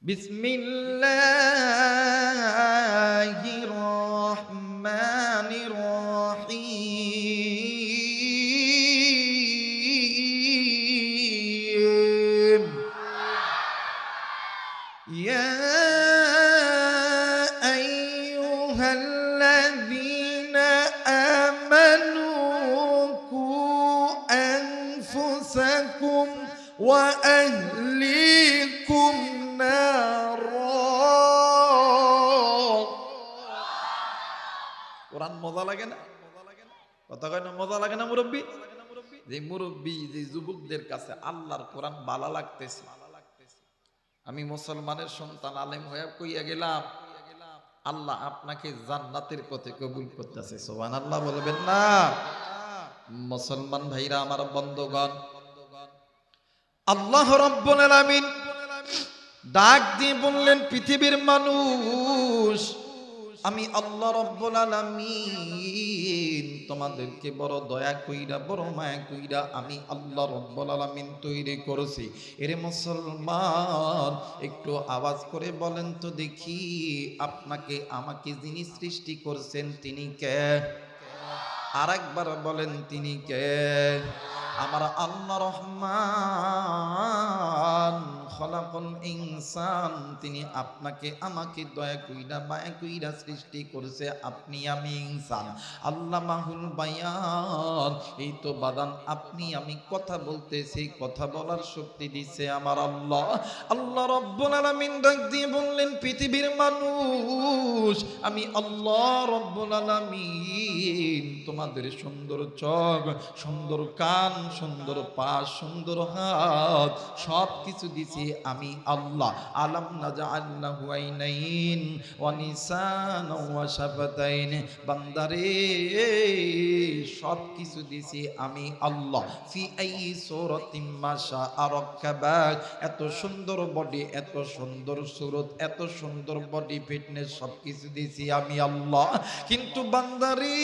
بسم الله الرحمن الرحيم. يا أيها الذين آمنوا قوا أنفسكم وأهليكم কথা কয় না, মজা লাগে না মুরব্বী? যে মুরব্বী, যে যুবকদের কাছে আল্লাহর কোরআন বালা লাগতেছে। আমি মুসলমানের সন্তান আলেম হয়ে কইয়া গেলাম, আল্লাহ আপনাকে জান্নাতের পথে কবুল করতেছে। সোহান আল্লাহ বলবেন না। মুসলমান ভাইরা আমার বন্ধগণ, আল্লাহ রব্বুল আলামিন ডাক দিয়ে বললেন, পৃথিবীর মানুষ আমি আল্লাহ রব্বুল আলামিন তোমাদেরকে বড় দয়া কইরা, বড় মায়া কইরা আমি আল্লাহ রব্বুল আলামিন তৈরি করেছি। এরে মুসলমান, একটু আওয়াজ করে বলেন তো দেখি আপনাকে আমাকে যিনি সৃষ্টি করছেন তিনি কে? আরেকবার বলেন তিনি কে? আমার আল্লাহ রহমান। খলাকুল ইনসান, তিনি আপনাকে আমাকে দয়া কইরা মায়া কইরা সৃষ্টি করেছে, আপনি আমি ইনসান। আল্লাহ মাহুল বায়ান, এই তো বাদান, আপনি আমি কথা বলতেছি, কথা বলার শক্তি দিছে আমার আল্লাহ। আল্লাহ রব্বুল আলামিন ডাক দিয়ে বললেন, পৃথিবীর মানুষ, আমি আল্লাহ রব্বুল আলামিন, তোমাদের সুন্দর চোখ, সুন্দর কান, সুন্দর পা, সুন্দর হাত সব কিছু দিছি। আমি আল্লাহ। আলাম ওয়া বান্দারে সব কিছু দিছি আমি আল্লাহ। এত সুন্দর বডি, এত সুন্দর সুরত, এত সুন্দর বডি ফিটনেস সব কিছু দিছি আমি আল্লাহ। কিন্তু বান্দারে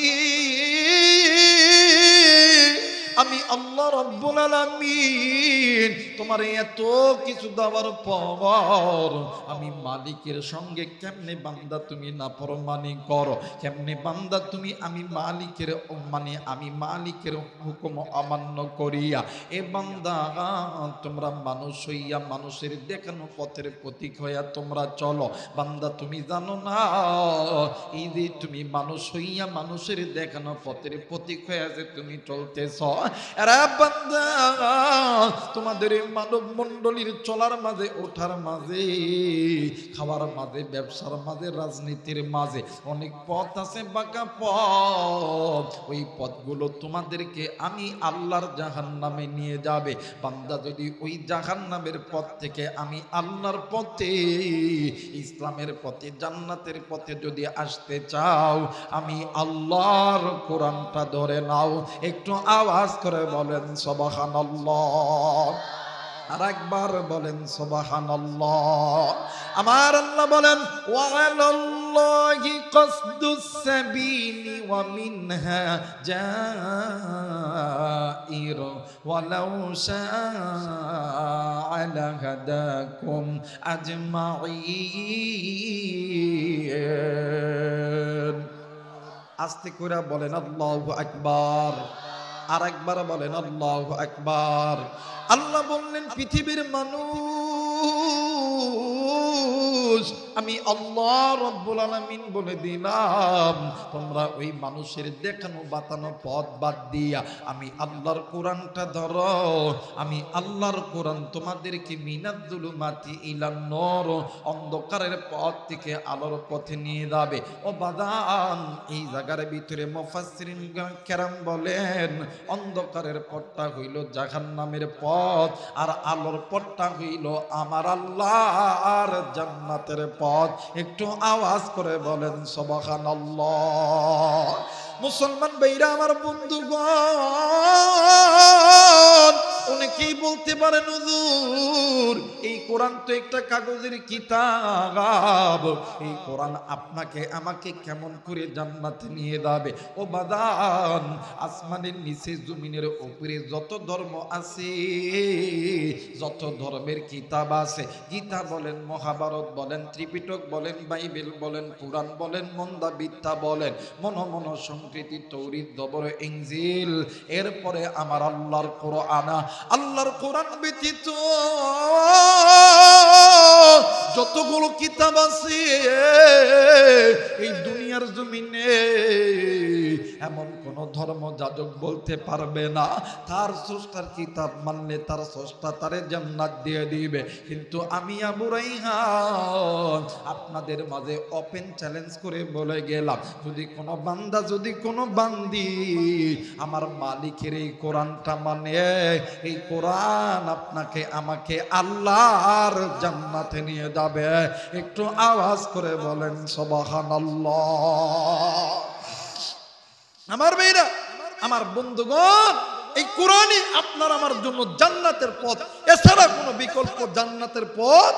আমি আল্লাহ রব্বুল আলামিন তোমার এত কিছু দেওয়ার পর আমি মালিকের সঙ্গে কেমনে বান্দা তুমি না ফরমানি করো? কেমনে বান্দা তুমি আমি মালিকের মানে আমি মালিকের হুকুম অমান্য করিয়া? এ বান্দা, তোমরা মানুষ হইয়া মানুষের দেখানো পথের প্রতীক হইয়া তোমরা চলো। বান্দা, তুমি জানো না, এই যে তুমি মানুষ হইয়া মানুষের দেখানো পথের প্রতীক হইয়া যে তুমি চলতেছ তোমাদের মানব মণ্ডলীর চলার মাঝে, ওঠার মাঝে, খাওয়ার মাঝে, ব্যবসার মাঝে, রাজনীতির মাঝে অনেক পথ আছে, বাঁকা পথ। ওই পথগুলো তোমাদেরকে আমি আল্লাহর জাহান নামে নিয়ে যাবে। বান্দা যদি ওই জাহান নামের পথ থেকে আমি আল্লাহর পথে, ইসলামের পথে, জান্নাতের পথে যদি আসতে চাও, আমি আল্লাহর কোরআনটা ধরে নাও। একটু আওয়াজ করে বলেন সবাহান আর একবার বলেন সবাহান আমার আল্লাহ বলেন, ওয়ালাল্লাহি কসদুস সাবিলি ওয়া মিনহা জাইর। ওয়ালাউ শাআ লাহাদাকুম আজমাইন আস্তে করে বলেন, আল্লাহু আকবার। আর একবার বলেন আল্লাহ একবার আল্লাহ বললেন পৃথিবীর মানুষ আমি আল্লাহ রব্বুল আলামিন বলে দিলাম, তোমরা ওই মানুষের দেখানো বাতানো পথ বাদ দিয়া আমি আল্লাহর কোরআনটা ধরো, আমি আল্লাহর কোরআন তোমাদেরকে মিনাদ্দুলুমাতি ইলান নর, অন্ধকারের পথ থেকে আলোর পথে নিয়ে যাবে। ও বাদান, এই জায়গার ভিতরে মুফাসসিরিন কেরাম বলেন, অন্ধকারের পথটা হইল জাহান্নামের পথ, আর আলোর পথটা হইল আমার আল্লাহ আল্লাহর জান্নাতের পথ একটু আওয়াজ করে বলেন সবাখান মুসলমান বেইরা আমার বন্ধুগণ অনেকেই বলতে পারেন হুজুর, এই কোরআন তো একটা কাগজের কিতাব। এই কোরআন আপনাকে আমাকে কেমন করে জান্নাতে নিয়ে যাবে? ও বাদান আসমানের নিচে জমিনের উপরে যত ধর্ম আছে, যত ধর্মের কিতাব আছে, গীতা বলেন, মহাভারত বলেন, ত্রিপিটক বলেন, বাইবেল বলেন কোরআন বলেন, মন্দা বিদ্যা বলেন মন মন সংকৃতি তৌরিদ দবর ইংজিল এরপরে আমার আল্লাহর কোরআন। আল্লাহর কোরআন ব্যতীত যতগুলো কিতাব আছে এই দুনিয়ার জমিনে এমন কোন ধর্ম যাজক বলতে পারবে না। তার স্রষ্টার কিতাব মানলে তার স্রষ্টা তারে জান্নাত দিয়ে দিবে? কিন্তু আমি আবু আপনাদের মাঝে ওপেন চ্যালেঞ্জ করে বলে গেলাম, যদি কোনো বান্দা, যদি কোনো বান্দি আমার মালিকের এই কোরআনটা মানে এই কোরআন আপনাকে, আমাকে আল্লাহর জান্নাতে নিয়ে যাবে। একটু আওয়াজ করে বলেন সবাহান আমার মেয়েরা, আমার বন্ধুগণ, এই কোরআনই আপনার আমার জন্য জান্নাতের পথ। এছাড়া কোনো বিকল্প জান্নাতের পথ?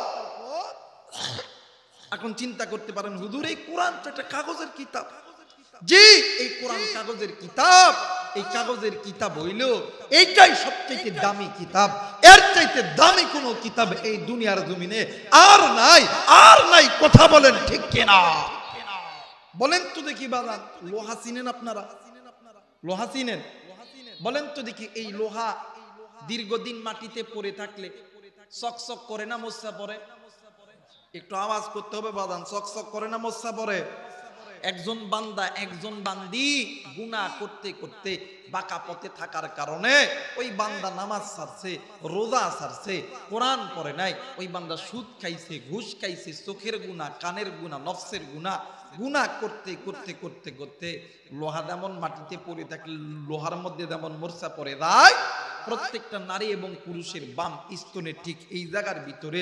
এখন চিন্তা করতে পারেন, হুজুর, এই কোরআন তো একটা কাগজের কিতাব। জি, এই কোরআন কাগজের কিতাব, এই কাগজের কিতাব হইল, এইটাই সবচেয়ে দামি কিতাব। এর চাইতে দামি কোনো কিতাব এই দুনিয়ার জমিনে আর নাই আর নাই, কথা বলেন ঠিক কিনা? বলেন তো দেখি বাজান লোহা চিনেন আপনারা? লোহা চিনেন? বলেন তো দেখি এই লোহা দীর্ঘদিন মাটিতে পড়ে থাকলে চকচক করে না মোসা পরে একটু আওয়াজ করতে হবে বাদান চকচক করে না মোসা পরে একজন বান্দা, একজন বান্দি গুনাহ করতে করতে বাঁকা পথে থাকার কারণে ওই বান্দা নামাজ ছাড়ছে রোজা ছাড়ছে কোরআন পড়ে নাই, ওই বান্দা সুদ খাইছে, ঘুষ খাইছে, চোখের গুণা কানের গুণা নফসের গুণা গুণা করতে করতে করতে করতে লোহা যেমন মাটিতে পড়ে থাকলে লোহার মধ্যে যেমন মোর্চা পড়ে যায় প্রত্যেকটা নারী এবং পুরুষের বাম স্তনে ঠিক এই জায়গার ভিতরে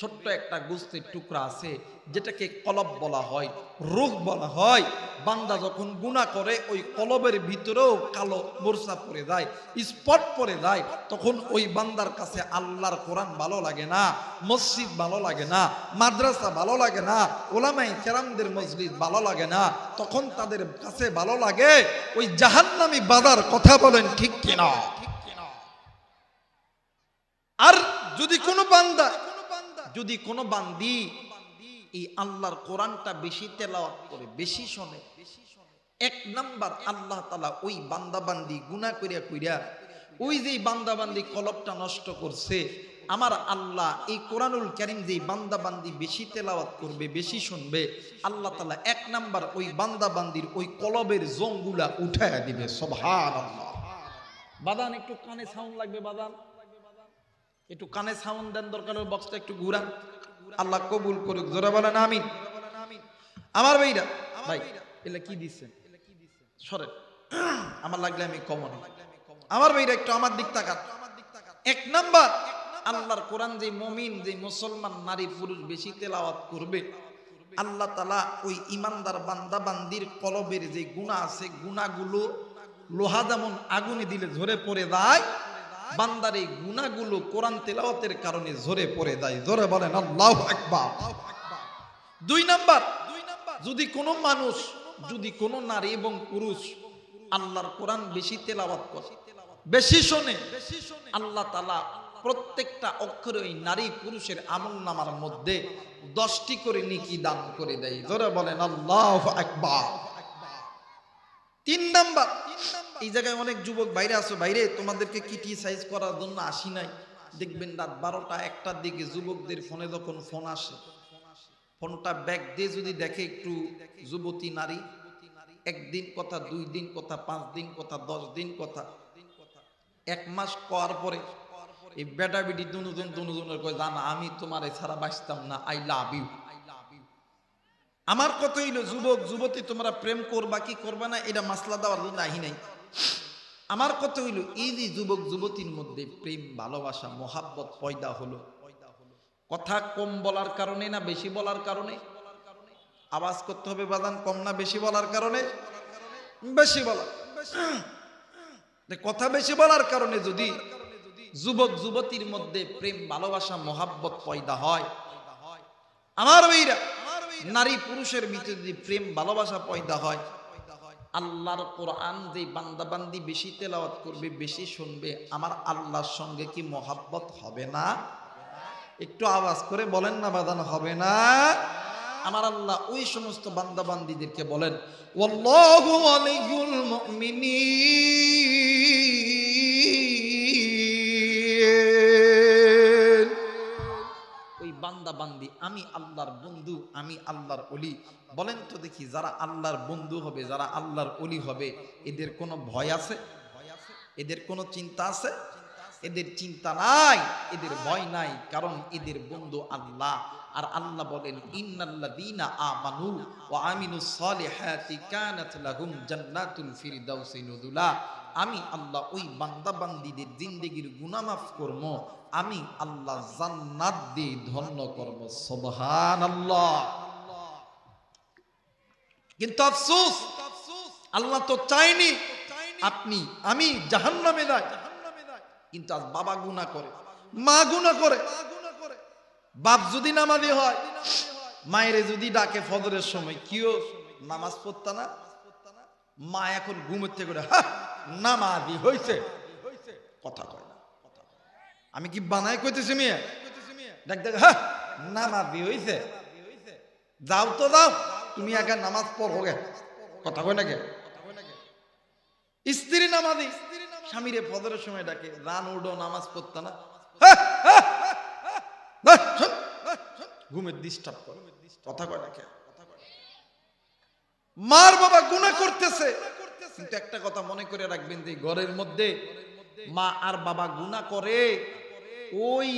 ছোট্ট একটা গুস্তির টুকরা আছে, যেটাকে কলব বলা হয় রোগ বলা হয়। বান্দা যখন গুণা করে, ওই কলবের ভিতরেও কালো মোর্চা পড়ে যায়, স্পট পড়ে যায়, তখন ওই বান্দার কাছে আল্লাহর কোরআন ভালো লাগে না, মসজিদ ভালো লাগে না, মাদ্রাসা ভালো লাগে না ওলামাই কেরামদের মসজিদ ভালো লাগে না, তখন তাদের কাছে ভালো লাগে, ওই জাহান্নামি বাদার কথা বলেন ঠিক কিনা? আর যদি কোনো বান্দা যদি কোনো বান্দি এই আল্লাহর কোরআনটা বেশি তেলাওয়াত করে, বেশি শোনে, এক নাম্বার আল্লাহ তালা ওই বান্দাবান্দি গুণা করিয়া কইরা, ওই যে বান্দা বান্দি কলবটা নষ্ট করছে, আমার আল্লাহ এই কোরআনুল করিম যে বান্দাবান্দি বেশি তেলাওয়াত করবে, বেশি শুনবে, আল্লাহ তালা এক নাম্বার ওই বান্দাবান্দির ওই কলবের জংগুলা উঠাইয়া দিবে সভার আল্লাহ বাদান, একটু কানে সাউন্ড লাগবে, বাদান? একটু কানে সাউন্ড দেন দরকার বক্সটা একটু ঘুরান। আল্লাহ কবুল করুক জোরে বলে না আমিন। আমার ভাইরা ভাই এলা কি দিচ্ছেন? সরে আমার লাগলে আমি কমন আমার ভাইরা একটু আমার দিক তাকান। এক নাম্বার আল্লাহর কোরআন যে মমিন যে মুসলমান নারী পুরুষ বেশি তেলাওয়াত করবে আল্লাহ তালা ওই ইমানদার বান্দা বান্দির কলবের যে গুণা আছে গুণাগুলো লোহা যেমন আগুনে দিলে ঝরে পড়ে যায় বান্দার এই গুণাগুলো কোরআন তেলাওয়াতের কারণে ঝরে পড়ে যায়। জোরে বলেন, আল্লাহ আকবার। দুই নাম্বার, যদি কোনো মানুষ, যদি কোনো নারী এবং পুরুষ আল্লাহর কোরআন বেশি তেলাওয়াত করে, বেশি শোনে, আল্লাহ তালা প্রত্যেকটা অক্ষরে ওই নারী পুরুষের আমল নামার মধ্যে দশটি করে নিকি দান করে দেয়। জোরে বলেন, আল্লাহ আকবার। তিন নাম্বার এই জায়গায় অনেক যুবক বাইরে আসো বাইরে তোমাদেরকে ক্রিটিসাইজ করার জন্য আসি নাই? দেখবেন রাত বারোটা একটার দিকে যুবকদের ফোনে যখন ফোন আসে ফোনটা ব্যাগ দিয়ে যদি দেখে একটু যুবতী নারী, একদিন কথা, দুই দিন কথা, পাঁচ দিন কথা, দশ দিন কথা, এক মাস করার পরে এই বেটা বেটি দুজন দুজনের কয়, জানা, আমি তোমার ছাড়া বাঁচতাম না আই লাভ ইউ আমার কত হইল, যুবক, যুবতী, তোমরা প্রেম করবা কি করবা না, এটা মাসলা দেওয়ার জন্য আহি নাই। আমার কত হইল, এই যে যুবক যুবতীর মধ্যে প্রেম, ভালোবাসা, মোহাব্বত পয়দা হলো। কথা কম বলার কারণে না বেশি বলার কারণে? আওয়াজ করতে হবে বাদান কম না বেশি বলার কারণে? বেশি বলা। কথা বেশি বলার কারণে যদি যুবক যুবতীর মধ্যে প্রেম, ভালোবাসা, মহাব্বত পয়দা হয়, আমার ভাইরা নারী পুরুষের ভিতরে যদি প্রেম, ভালোবাসা পয়দা হয় আল্লাহর কোরআন যে বান্দাবান্দি বেশি তেলাওয়াত করবে, বেশি শুনবে, আমার আল্লাহর সঙ্গে কি মহাব্বত হবে না? একটু আওয়াজ করে বলেন না বাদান হবে না। আমার আল্লাহ ওই সমস্ত বান্দাবান্দিদেরকে বলেন, ওয়াল্লাহু ওয়ালিয়ুল মুমিনিন। বান্দা বান্দি আমি আল্লাহর বন্ধু, আমি আল্লাহর অলি বলেন তো দেখি, যারা আল্লাহর বন্ধু হবে, যারা আল্লাহর অলি হবে, এদের কোনো ভয় আছে? এদের কোনো চিন্তা আছে? এদের চিন্তা নাই, এদের ভয় নাই, কারণ এদের বন্ধু আল্লাহ। আর আল্লাহ বলেন, ইন্নাল্লাযীনা আমানু ওয়া আমিনুস সালিহাতি কানাত লাহুম জান্নাতুল ফিরদাউসি নুজুলা আমি আল্লাহ ওই বান্দা বান্দিদের জিন্দেগির গুনাহ মাফ করব আমি আল্লাহ জান্নাত দিয়ে ধন্য করব সুবহানাল্লাহ। কিন্তু আফসোস আল্লাহ তো চাইনি আপনি আমি জাহান্নামে যাই। কিন্তু আজ বাবা গুনাহ করে মা গুনাহ করে। বাপ যদি নামাজি হয় মায়েরে যদি ডাকে ফজরের সময় কিও? নামাজ পড়তা না? মা এখন ঘুমের থেকে করে "হা, নামাজি হইছে। কথা কয় না আমি কি বানাই কইতেছি মেয়ে? দেখ দেখ হ্যাঁ নামাজি হইছে। যাও তো যাও তুমি আগে নামাজ পড়ো গে। কথা কয় না কে স্ত্রী নামাজি স্বামীরে ফজরের সময় ডাকে রান উডো নামাজ পড়তা না। হ্যাঁ, হ্যাঁ, হ্যাঁ, ঘুমের ডিস্টার্ব করে। কথা কয় না কে? মার বাবা গুনাহ করতেছে। কিন্তু একটা কথা মনে করে রাখবেন যে ঘরের মধ্যে মা আর বাবা গুণা করে, ওই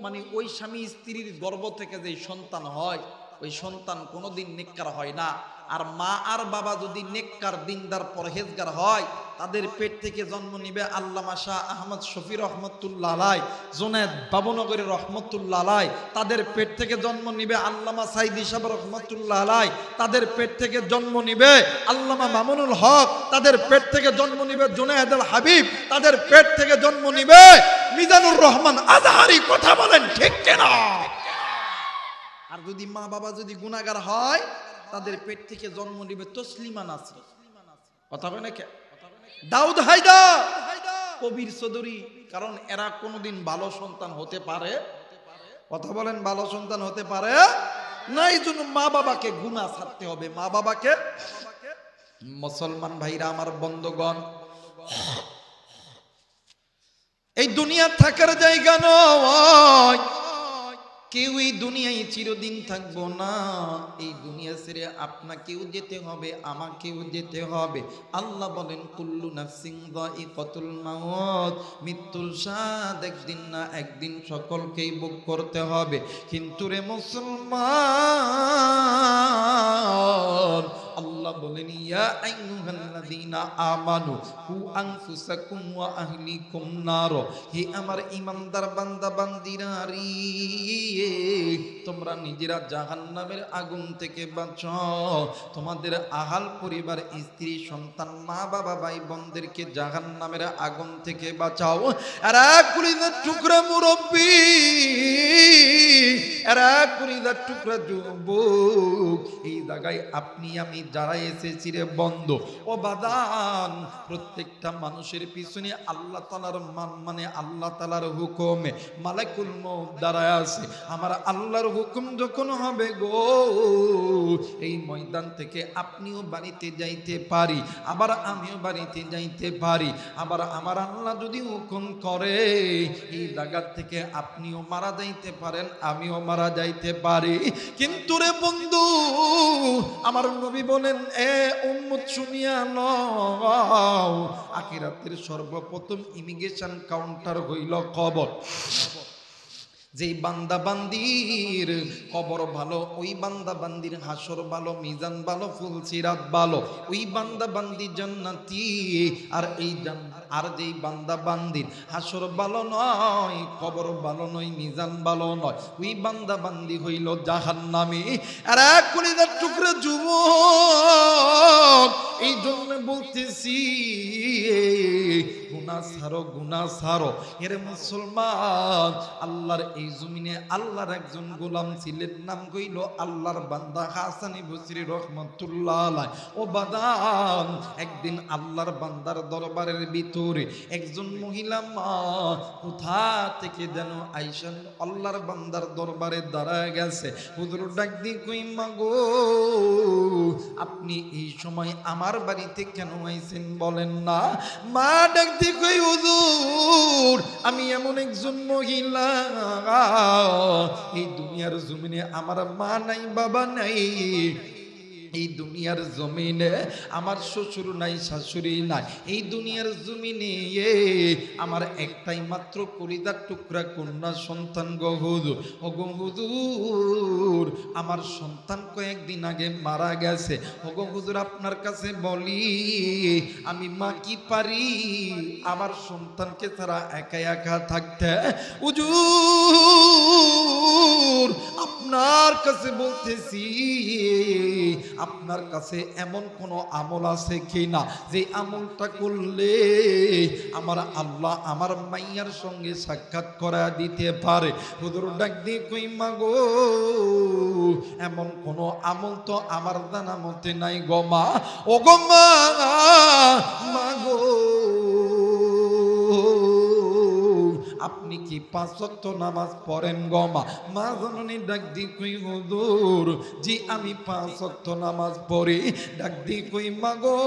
মানে ওই স্বামী স্ত্রীর গর্ব থেকে যে সন্তান হয় ওই সন্তান কোনোদিন নেককার হয় না। আর মা আর বাবা যদি নেককার দিনদার পরহেজগার হয়, তাদের পেট থেকে জন্ম নিবে আল্লামা শাহ আহমদ শফি রহমতুল্লাহ আলাই জোনেদ বাবনগরের রহমতুল্লাহ তাদের পেট থেকে জন্ম নিবে আল্লামা সাইদি সাহেব রহমতুল্লাহ তাদের পেট থেকে জন্ম নিবে আল্লামা মামুনুল হক, তাদের পেট থেকে জন্ম নিবে জুনায়দ আল হাবিব, তাদের পেট থেকে জন্ম নিবে মিজানুর রহমান আজহারি, কথা বলেন ঠিক কেনা? আর যদি মা বাবা যদি গুণাগার হয়, তাদের পেট থেকে জন্ম নিবে তসলিমা নাসরি। কথা কয় না কে? দাউদ হায়দা! কবির চৌধুরী, কারণ এরা কোনোদিন ভালো সন্তান হতে পারে। কথা বলেন, ভালো সন্তান হতে পারে না? এই জন্য মা বাবাকে গুণা ছাড়তে হবে। মা বাবাকে? মুসলমান ভাইরা, আমার বন্ধগণ, এই দুনিয়া থাকার জায়গা নয়। কেউ এই দুনিয়ায় চিরদিন থাকব না। এই দুনিয়া ছেড়ে আপনাকেও যেতে হবে, আমাকেও যেতে হবে। আল্লাহ বলেন, কুল্লু নাফসিং কতুল মাউত। মৃত্যুর স্বাদ একদিন না একদিন সকলকেই বুক করতে হবে। কিন্তু রে মুসলমান আল্লাহ বলেন, ইয়া আইয়ুহাল্লাযীনা আমানু, কু আনফুসাকুম ওয়া আহলিকুম নার। হে আমার ইমানদার বান্দা, বান্দিরা, রে, তোমরা নিজেরা জাহান্নামের আগুন থেকে বাঁচাও। তোমাদের আহাল পরিবার, স্ত্রী, সন্তান, মা, বাবা, ভাই, বোনদেরকে জাহান্নামের আগুন থেকে বাঁচাও। আর এক কুড়িদার টুকরা মুরব্বী। টুকরা যুবক। এই জায়গায় আপনি, আমি যারা এসেছি রে বন্ধ। ও বাদান, প্রত্যেকটা মানুষের পিছনে আল্লাহ তালার মান মানে আল্লাহ তালার হুকুমে। মালাকুল দাঁড়ায় আছে। আমার আল্লাহর হুকুম যখন হবে গো, এই ময়দান থেকে আপনিও বাড়িতে যাইতে পারি, আবার আমিও বাড়িতে যাইতে পারি। আবার আমার আল্লাহ যদি হুকুম করে, এই জায়গার থেকে আপনিও মারা যাইতে পারেন, আমিও মারা যাইতে পারি। কিন্তু রে বন্ধু, আমার নবী বলেন, এ উম্মত শুনিয়া নাও। আখিরাতের সর্বপ্রথম ইমিগ্রেশন কাউন্টার হইল কবর। যেই বান্দা বান্দির কবর ভালো, ওই বান্দা বান্দির হাসর ভালো, মিজান ভালো ফুল সিরাত ভালো, ওই বান্দা বান্দি জান্নাতি। আর এই আর যেই বান্দা বান্দির হাসর ভালো নয় কবর ভালো নয়, মিজান ভালো নয়, ওই বান্দা বান্দি হইল জাহান্নামী। আর এক কলিদার টুকরা যুবক, এই জন্য বলতেছি গুনাহ ছাড়ো গুনাহ ছাড়ো। এর মুসলমান, আল্লাহর এই জমিনে আল্লাহর একজন গোলাম ছিলেন, নাম কইল আল্লাহর বান্দা হাসানি বসরি রহমতুল্লাহ। ও বাদাম একদিন আল্লাহর বান্দার দরবারের ভিতরে একজন মহিলা মা কোথা থেকে যেন আইসান আল্লাহর বান্দার দরবারে দাঁড়ায় গেছে। হুজুর ডাক দি কই মাগো আপনি এই সময় আমার বাড়িতে কেন আইছেন বলেন না? মা ডাক দি কই হুজুর, আমি এমন একজন মহিলা। এই দুনিয়ার জমিনে আমার মা নাই, বাবা নাই। এই দুনিয়ার জমিনে আমার শ্বশুর নাই, শাশুড়ি নাই। এই দুনিয়ার জমিনে আমার একটাই মাত্র কলিদার টুকরা কন্যা সন্তান গহুদুর ও গহুদুর আমার সন্তান কয়েকদিন আগে মারা গেছে। ও গহুদুর আপনার কাছে বলি, আমি মা কি পারি? আমার সন্তানকে ছাড়া একা একা থাকতে। উজুর আপনার কাছে বলতেছি, আপনার কাছে এমন কোন আমল আছে কি না যে আমলটা করলে আমার আল্লাহ আমার মাইয়ার সঙ্গে সাক্ষাৎ করা দিতে পারে। হুদুর ডাক দিয়ে কই, মাগো, এমন কোন আমল তো আমার জানা মতে নাই গমা ও গমা মাগো আপনি কি পাঁচ নামাজ পড়েন গমা মা? জননী ডাক দি কই, হুজুর, জি, আমি পাঁচ নামাজ পড়ি। ডাক দি কই মাগো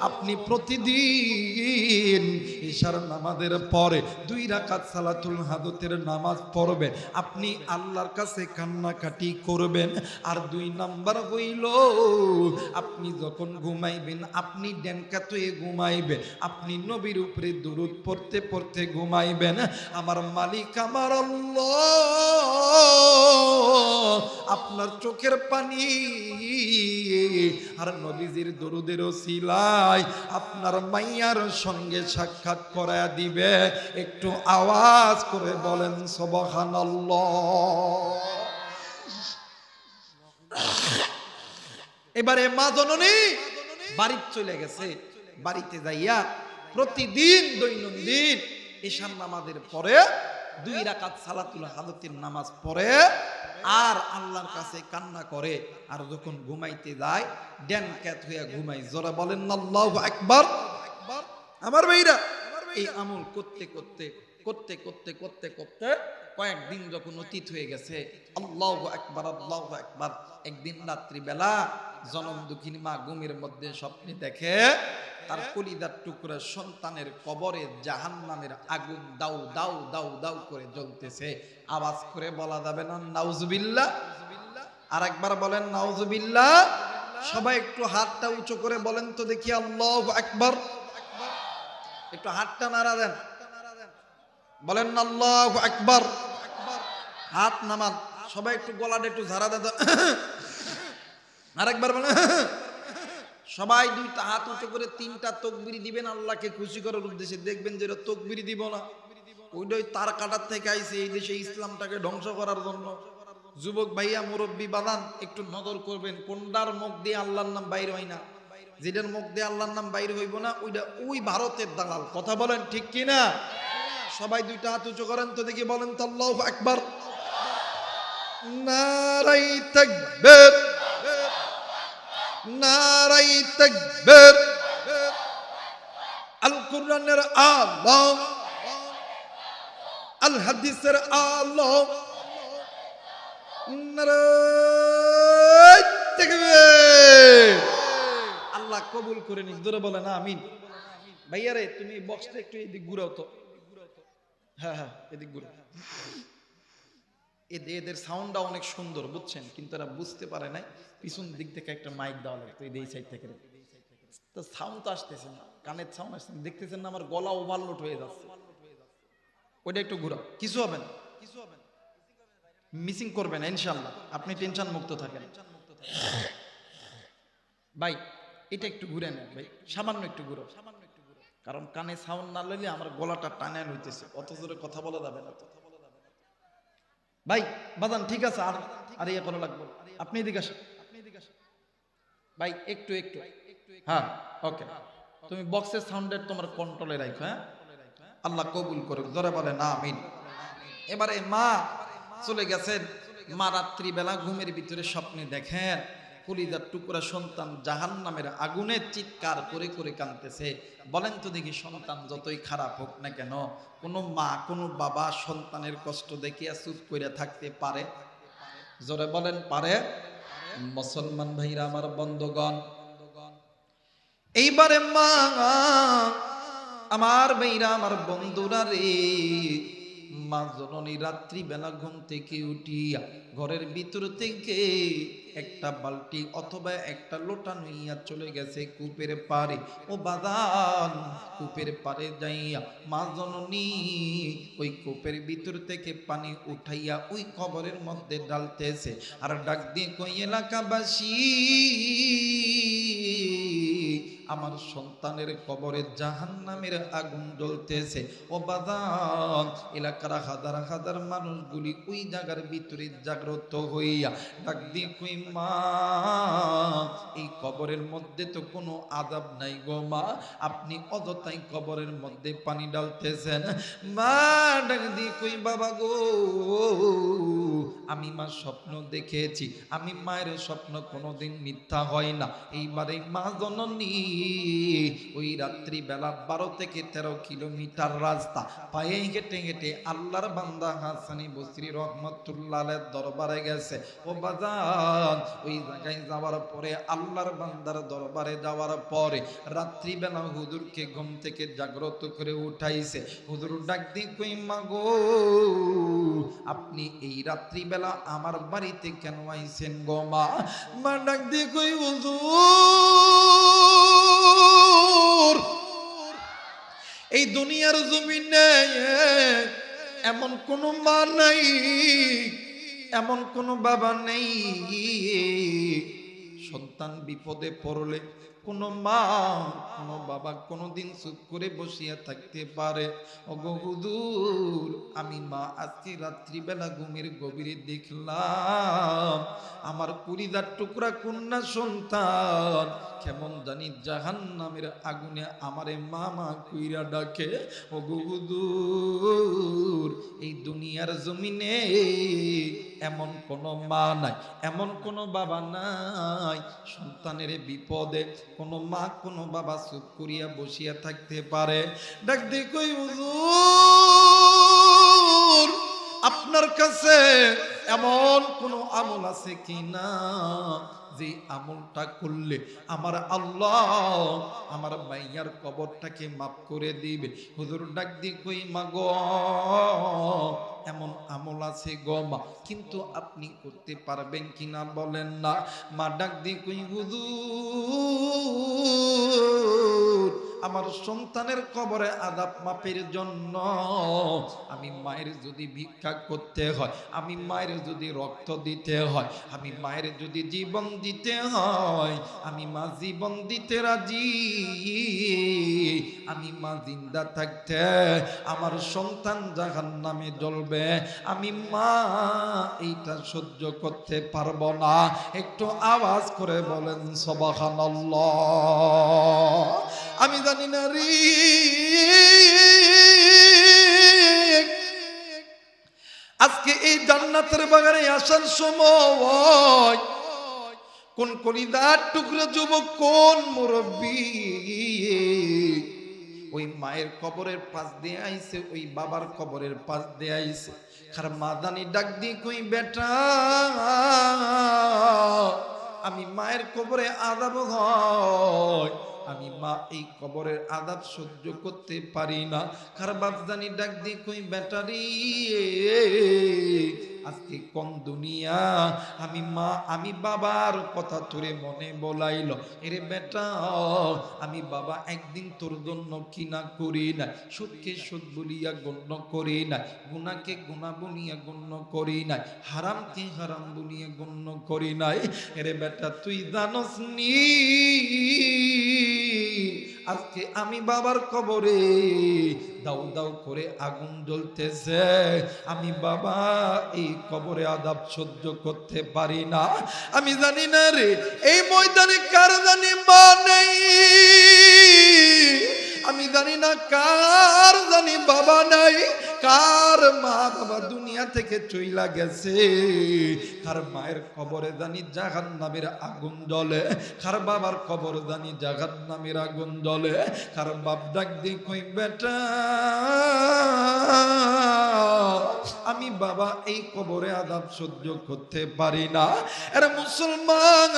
আপনি প্রতিদিন ঈশার নামাজের পরে দুই রাকাত সালাতুল হাদতের নামাজ পড়বেন। আপনি আল্লাহর কাছে কান্নাকাটি করবেন। আর দুই নাম্বার হইল, আপনি যখন ঘুমাইবেন, আপনি ড্যানকাতুয়ে ঘুমাইবেন। আপনি নবীর উপরে দুরুদ পড়তে পড়তে ঘুমাইবেন। আমার মালিক আমার আপনার চোখের পানি। আর নবীজির দরুদের সিলাই আপনার মাইয়ার সঙ্গে সাক্ষাৎ করা দিবে, একটু আওয়াজ করে বলেন, সবহানাল্লাহ। এবারে মা জননী বাড়ি চলে গেছে। বাড়িতে যাইয়া প্রতিদিন দৈনন্দিন ঈশান নামাজের পরে দুই রাকাত সালাতুল হালতের নামাজ পড়ে, আর আল্লাহর কাছে কান্না করে, আর যখন ঘুমাইতে যায়, ড্যান ক্যাত হইয়া ঘুমাই জোরা বলেন, আল্লাহু একবার আমার ভাইরা এই আমল করতে করতে করতে করতে করতে করতে কয়েকদিন যখন অতীত হয়ে গেছে, আল্লাহ একবার আল্লাহ একবার একদিন রাত্রিবেলা জনম দুঃখিনী মা ঘুমের মধ্যে স্বপ্নে দেখে তার কলিদার টুকরা সন্তানের কবরে জাহান নামের আগুন দাউ দাউ দাউ দাউ করে জ্বলতেছে। আওয়াজ করে বলা যাবে না, নাউজুবিল্লাহ। আর একবার বলেন, নাউজুবিল্লাহ। সবাই একটু হাতটা উঁচু করে বলেন তো দেখি, আল্লাহ একবার একটু হাতটা নাড়া দেন। বলেন, আল্লাহ একবার হাত নামান। সবাই একটু গলাটা একটু ঝাড়া দেন। আরেকবার বলেন, সবাই দুইটা হাত উঁচু করে তিনটা তকবিরি দিবেন, আল্লাহকে খুশি করার উদ্দেশ্যে দেখবেন যে এটা তকবিরি দিব না। ওইটা ওই তার কাটার থেকে আইসে এই দেশে ইসলামটাকে ধ্বংস করার জন্য। যুবক ভাইয়া, মুরব্বী, বাদান, একটু নজর করবেন, কোনটার মুখ দিয়ে আল্লাহর নাম বাইর হয় না। যেটার মুখ দিয়ে আল্লাহর নাম বাইর হইব না, ওইটা ওই ভারতের দালাল। কথা বলেন ঠিক কি না সবাই দুইটা হাত উঁচু করেন তো দেখি বলেন তো আল্লাহ একবার নারাই তাকবীর। নারাই তাকবীর। আল কোরআনের আলো। আল হাদিসের আলো। নারাই তাকবীর আল্লাহ কবুল করে নিক ধরে বলে না আমিন। ভাইয়ারে, তুমি বক্সটা একটু এদিক ঘুরাও তো। হ্যাঁ হ্যাঁ এদিক এদের সাউন্ডটা অনেক সুন্দর, বুঝছেন? কিন্তু এরা বুঝতে পারে নাই। পিছন দিক থেকে একটা মাইক দেওয়া লাগতো, এই সাইড থেকে। তো সাউন্ড তো আসতেছে না, কানের সাউন্ড দেখতেছেন না, আমার গলা ওভারলোড হয়ে যাচ্ছে। ওইটা একটু ঘুরাও। কিছু হবে না। কিছু হবে না মিসিং করবেন ইনশাল্লাহ আপনি টেনশন মুক্ত থাকেন। ভাই এটা একটু ঘুরে নেন ভাই, সামান্য একটু ঘুরো। সামান্য একটু ঘুরো কারণ কানে সাউন্ড না লইলে আমার গলাটা টানান হইতেছে। অত জোরে কথা বলা যাবে না ভাই বাদান ঠিক আছে, আর আর ইয়ে করা লাগবে আপনি এদিকে আসেন আপনি এদিকে আসেন। ভাই, একটু একটু। হ্যাঁ ওকে। তুমি বক্সের সাউন্ডের তোমার কন্ট্রোলে রাখো হ্যাঁ? আল্লাহ কবুল করুক ধরে বলে না আমিন। এবারে মা চলে গেছেন। মা রাত্রিবেলা ঘুমের ভিতরে স্বপ্নে দেখেন। কলিজার টুকরা সন্তান জাহান নামের আগুনের চিৎকার করে করে কাঁদতেছে। বলেন তো দেখি সন্তান যতই খারাপ হোক না কেন, কোনো মা, কোনো বাবা সন্তানের কষ্ট দেখিয়া চুপ করে থাকতে পারে? জোরে বলেন, পারে? মুসলমান ভাইরা আমার বন্ধগণ, এইবারে মা, আমার ভাইরা, আমার বন্ধুরা রে মা জননী রাত্রি বেলা ঘুম থেকে উঠিয়া ঘরের ভিতর থেকে একটা বালতি অথবা একটা লোটা নইয়া চলে গেছে কূপের পারে ও বাদান কূপের পারে যাইয়া মা জননী ওই কূপের ভিতর থেকে পানি উঠাইয়া ওই কবরের মধ্যে ডালতেছে। আর ডাক দিয়ে কই এলাকাবাসী আমার সন্তানের কবরে জাহান নামের আগুন জ্বলতেছে। ও বাদান এলাকার হাজার হাজার মানুষগুলি ওই জায়গার ভিতরে জাগ্রত হইয়া ডাক দিয়ে কই, মা, এই কবরের মধ্যে তো কোনো আদাব নাই গো মা। আপনি অযথাই কবরের মধ্যে পানি ডালতেছেন মা ডাক দিয়ে কই, বাবা গো, আমি মা স্বপ্ন দেখেছি। আমি মায়ের স্বপ্ন কোনোদিন মিথ্যা হয় না। এইবারে মা জননী ওই রাত্রি বেলা বারো থেকে তেরো কিলোমিটার রাস্তা। পায়ে হেঁটে হেঁটে আল্লাহর বান্দা হাসানি বসরি রহমতুল্লাহের দরবারে গেছে। ও বাজান, ওই জায়গায় যাওয়ার পরে আল্লাহর বান্দার দরবারে যাওয়ার পরে রাত্রিবেলা হুজুরকে ঘুম থেকে জাগ্রত করে উঠাইছে। হুজুর ডাক দিয়ে কই মাগো, আপনি এই রাত্রিবেলা আমার বাড়িতে কেন আইছেন গো মা? মা ডাক দিয়ে কই হুজুর এই দুনিয়ার জমিনে এমন কোনো মা নাই, এমন কোনো বাবা নেই। সন্তান বিপদে পড়লে কোনো মা, কোনো বাবা কোনোদিন চুপ করে বসিয়া থাকতে পারে। হুজুর আমি মা আজকে রাত্রিবেলা ঘুমের গভীরে দেখলাম, আমার কুড়িদার টুকরা কন্যা সন্তান, কেমন জানি জাহান নামের আগুনে আমারে মামা কুইরা ডাকে, ওগো হুজুর, এই দুনিয়ার জমিনে এমন কোনো মা নাই, এমন কোনো বাবা নাই, সন্তানের বিপদে কোনো মা কোনো বাবা চুপ করিয়া বসিয়া থাকতে পারে। ডাক হুজুর আপনার কাছে এমন কোনো আমল আছে কি না যে আমলটা করলে আমার আল্লাহ আমার মাইয়ার কবরটাকে মাফ করে দিবে। হুজুর ডাক দি কই, মাগ, এমন আমল আছে গো মা, কিন্তু আপনি করতে পারবেন কিনা বলেন না? মা ডাক দি কই, হুজুর আমার সন্তানের কবরে আদাব মাপের জন্য। আমি মায়ের যদি ভিক্ষা করতে হয়, আমি মায়ের যদি রক্ত দিতে হয়, আমি মায়ের যদি জীবন দিতে হয়, আমি মা জীবন দিতে রাজি। আমি মা জিন্দা থাকতে, আমার সন্তান জাহান নামে জ্বলবে। আমি মা এইটা সহ্য করতে পারব না। একটু আওয়াজ করে বলেন, সবাহানাল্লাহ। আমি জানি না রে আজকে এই জান্নাতের বাগানে আসার সময় কোন কলিদার টুকরো যুবক, কোন মুরব্বী? ওই মায়ের কবরের পাশ দিয়ে আইছে, ওই বাবার কবরের পাশ দিয়ে আইছে। খার মাদানি ডাক দিয়ে কই, বেটা, আমি মায়ের কবরে আদাব হয়। আমি মা এই কবরের আদাব সহ্য করতে পারি না। খার বাপদানি ডাক দিয়ে কই ব্যাটারি আজকে কোন দুনিয়া? আমি মা, আমি বাবার কথা তোরে মনে বলাইল। এরে বেটা, আমি বাবা একদিন তোর জন্য কি না করি না, সুদকে সুদ বলিয়া গণ্য করি না গুণাকে গুণা বলিয়া গণ্য করি নাই হারামকে হারাম বলিয়া গণ্য করি নাই। এরে বেটা, তুই জানস নি আজকে আমি বাবার কবরে দাউ দাউ করে আগুন জ্বলতেছে। আমি বাবা, এই কবরে আদাব সহ্য করতে পারি না। আমি জানি না রে, এই ময়দানে কার জানি মা নেই? আমি জানি না কার, জানি বাবা নাই, কার মা বাবা দুনিয়া থেকে চইলা গেছে। কার মায়ের কবরে জানি জাহান নামের আগুন জ্বলে কার বাবার কবর জানি জাহান নামের আগুন জ্বলে কার বাপ ডাক দি কই বেটা, আমি বাবা এই কবরে আদাব সহ্য করতে পারি না। এর মুসলমান